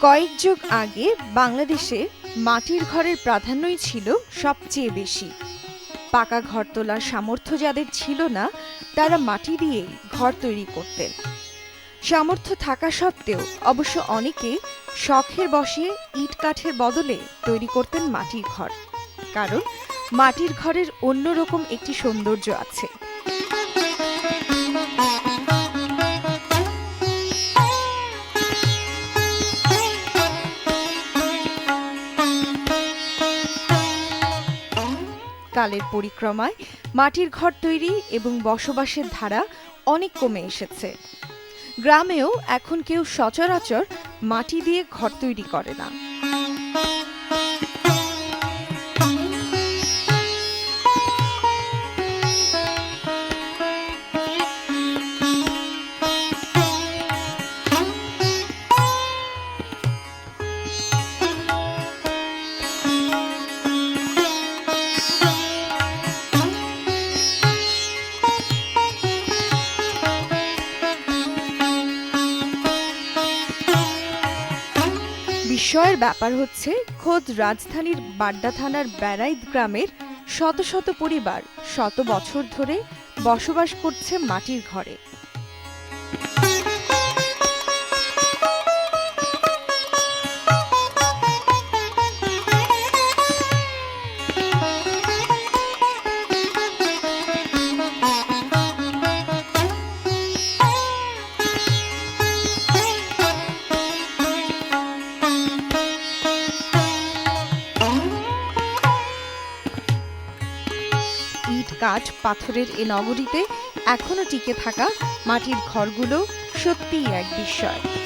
কয়েক যুগ আগে বাংলাদেশে মাটির ঘরের প্রাধান্যই ছিল সবচেয়ে বেশি। পাকা ঘর তোলার সামর্থ্য যাদের ছিল না, তারা মাটি দিয়েই ঘর তৈরি করতেন। সামর্থ্য থাকা সত্ত্বেও অবশ্য অনেকে শখের বসে ইট কাঠের বদলে তৈরি করতেন মাটির ঘর। কারণ মাটির ঘরের অন্যরকম একটি সৌন্দর্য আছে। কালের পরিক্রমায় মাটির ঘর তৈরি এবং বসবাসের ধারা অনেক কমে এসেছে। গ্রামেও এখন কেউ সচরাচর মাটি দিয়ে ঘর তৈরি করে না। বিস্ময়ের ব্যাপার হচ্ছে, খোদ রাজধানীর বাড্ডা থানার ব্যারাইদ গ্রামের শত শত পরিবার শত বছর ধরে বসবাস করছে মাটির ঘরে। কাঠ পাথরের এ নগরীতে এখনও টিকে থাকা মাটির ঘরগুলো সত্যিই এক বিস্ময়।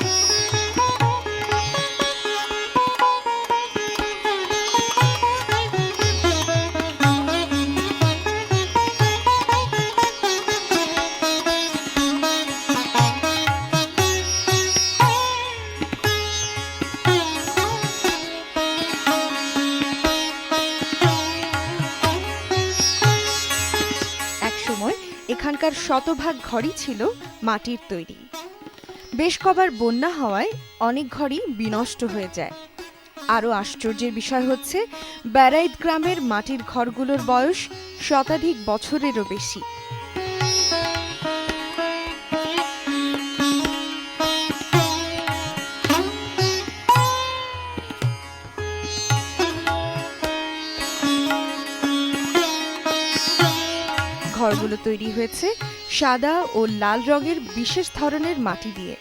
এখানকার শতভাগ ঘরই ছিল মাটির তৈরি। বেশ কবার বন্যা হওয়ায় অনেক ঘরই বিনষ্ট হয়ে যায়। আরও আশ্চর্যের বিষয় হচ্ছে ব্যারাইদ গ্রামের মাটির ঘরগুলোর বয়স শতাধিক বছরেরও বেশি। ঘরগুলো তৈরি হয়েছে সাদা ও লাল রঙের বিশেষ ধরনের মাটি দিয়ে।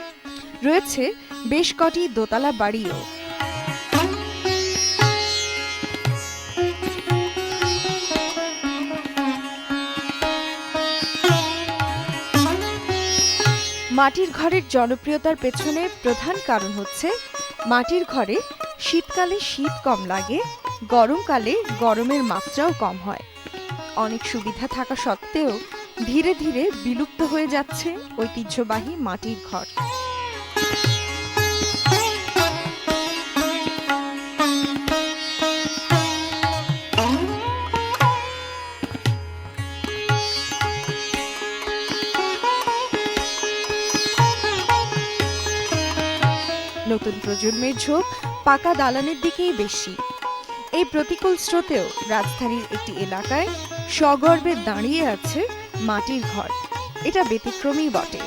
রয়েছে বেশ কটি দোতলা বাড়িও। মাটির ঘরের জনপ্রিয়তার পেছনে প্রধান কারণ হচ্ছে, মাটির ঘরে শীতকালে শীত কম লাগে, গরমকালে গরমের মাত্রাও কম হয়। অনেক সুবিধা থাকা সত্ত্বেও ধীরে ধীরে বিলুপ্ত হয়ে যাচ্ছে ঐতিহ্যবাহী মাটির ঘর। নতুন প্রজন্মের ঝোঁক পাকা দালানের দিকেই বেশি। এই প্রতিকূল স্রোতেও রাজধানীর একটি এলাকায় সগর্বে দাঁড়িয়ে আছে মাটির ঘর। এটা ব্যতিক্রমী বটে।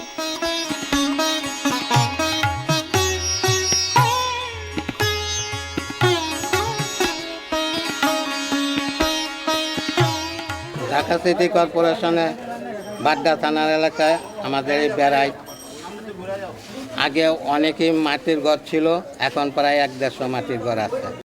ঢাকা সিটি কর্পোরেশনে বাড্ডা থানার এলাকায় আমাদের এই বেড়াই আগে অনেকই মাটির ঘর ছিল, এখন প্রায় এক দেড়শো মাটির ঘর আছে।